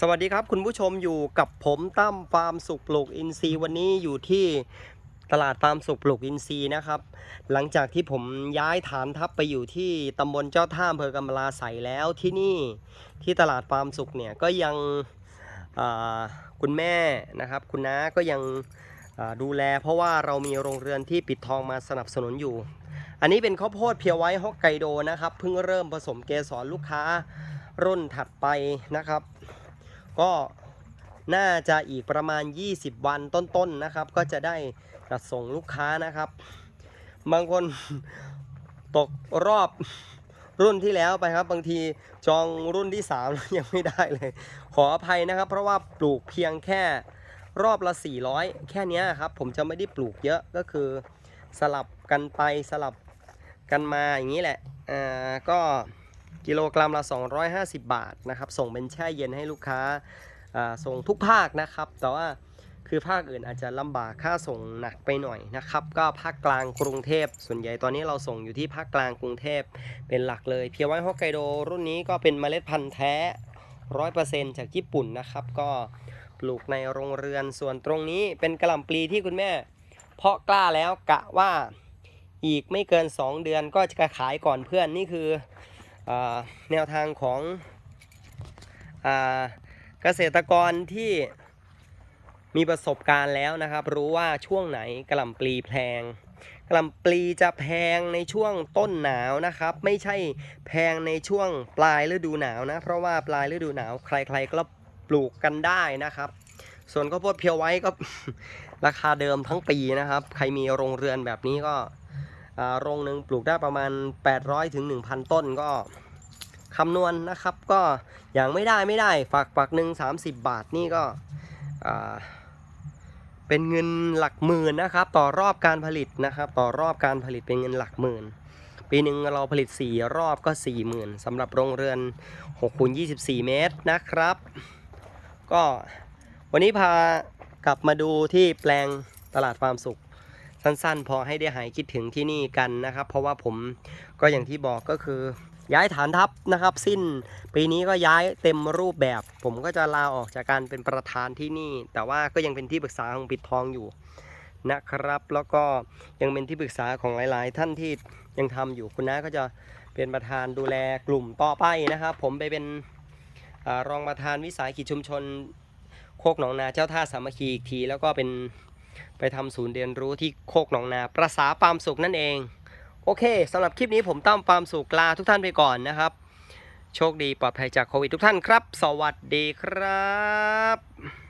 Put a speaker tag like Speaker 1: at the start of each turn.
Speaker 1: สวัสดีครับคุณผู้ชมอยู่กับผมตั้มฟาร์มสุขปลูกอินทรีย์วันนี้อยู่ที่ตลาดฟาร์มสุขปลูกอินทรีย์นะครับ หลังจากที่ผมย้ายฐานทัพไปอยู่ที่ตำบลเจ้าท่าอำเภอกำมะลาใสแล้วที่นี่ที่ตลาดฟาร์มสุขเนี่ยก็ยังคุณแม่นะครับ คุณน้าก็ยังดูแล เพราะว่าเรามีโรงเรือนที่ปิดทองมาสนับสนุนอยู่ อันนี้เป็นข้าวโพดเพียวไว้ฮอกไกโดนะครับเพิ่งเริ่มผสมเกสรลูกค้ารุ่นถัดไปนะครับ ก็น่าจะอีกประมาณ 20 วันต้นๆนะครับ ก็จะได้จัดส่งลูกค้านะครับ บางคนตกรอบรุ่นที่แล้วไปครับ บางทีจองรุ่นที่3ยังไม่ได้เลย ขออภัยนะครับ เพราะว่าปลูกเพียงแค่รอบละ 400 แค่นี้ครับ ผมจะไม่ได้ปลูกเยอะก็คือสลับกันไปสลับกันมาอย่างนี้แหละอ่าก็ กิโลกรัมละ 250 บาทนะครับ ส่งเป็นแช่เย็นให้ลูกค้าส่งทุกภาคนะครับ แต่ว่าคือภาคอื่นอาจจะลำบากค่าส่งหนักไปหน่อยนะครับ ก็ภาคกลางกรุงเทพ ส่วนใหญ่ตอนนี้เราส่งอยู่ที่ภาคกลางกรุงเทพเป็นหลักเลย เพียวไว้ฮอกไกโดรุ่นนี้ก็เป็นเมล็ดพันธุ์แท้100%จากญี่ปุ่นนะครับ ก็ปลูกในโรงเรือน ส่วนตรงนี้เป็นกระหล่ำปลีที่คุณแม่ เพาะกล้าแล้วกะว่าอีกไม่เกิน 2 เดือนก็จะขายก่อนเพื่อนนี่คือ แนวทางของเกษตรกรที่มีประสบการณ์แล้วนะครับ รู้ว่าช่วงไหนกระลำปลีแพงกระลำปลีจะแพงในช่วงต้นหนาวนะครับ ไม่ใช่แพงในช่วงปลายฤดูหนาวนะ เพราะว่าปลายฤดูหนาวใครๆก็ปลูกกันได้นะครับ ส่วนข้าวโพดเพียวไว้ก็ราคาเดิมทั้งปีนะครับ ใครมีโรงเรือนแบบนี้ก็ โรงหนึ่งปลูกได้ประมาณ 800ถึง1,000 ต้นก็คำนวณนะครับก็อย่างไม่ได้ไม่ได้ฝากปักหนึ่ง30 บาทนี่ก็เป็นเงินหลักหมื่นนะครับ ต่อรอบการผลิตนะครับ ต่อรอบการผลิตเป็นเงินหลักหมื่น ปีหนึ่งเราผลิต 4 รอบก็ 40,000สำหรับโรงเรือน6คูณ24 เมตรนะครับ ก็วันนี้พากลับมาดูที่แปลงตลาดฟาร์มสุข สั้นๆ พอให้ได้หายคิดถึงที่นี่กันนะครับ เพราะว่าผมก็อย่างที่บอกก็คือ ย้ายฐานทัพนะครับ สิ้นปีนี้ก็ย้ายเต็มรูปแบบ ผมก็จะลาออกจากการเป็นประธานที่นี่ แต่ว่าก็ยังเป็นที่ปรึกษาของปิดทองอยู่นะครับ แล้วก็ยังเป็นที่ปรึกษาของหลาย ๆ ท่านที่ยังทำอยู่คุณน้าก็จะเป็นประธานดูแลกลุ่มต่อไปนะครับ ผมไปเป็นอรองประธานวิสาหกิจชุมชนโคกหนองนาเจ้าท่าสามัคคีอีกที แล้วก็เป็น ไปทำศูนย์เรียนรู้ที่โคกหนองนาประสาฟาร์มสุขนั่นเอง โอเคสำหรับคลิปนี้ผมตั้มฟาร์มสุขลาทุกท่านไปก่อนนะครับ โชคดีปลอดภัยจากโควิดทุกท่านครับ สวัสดีครับ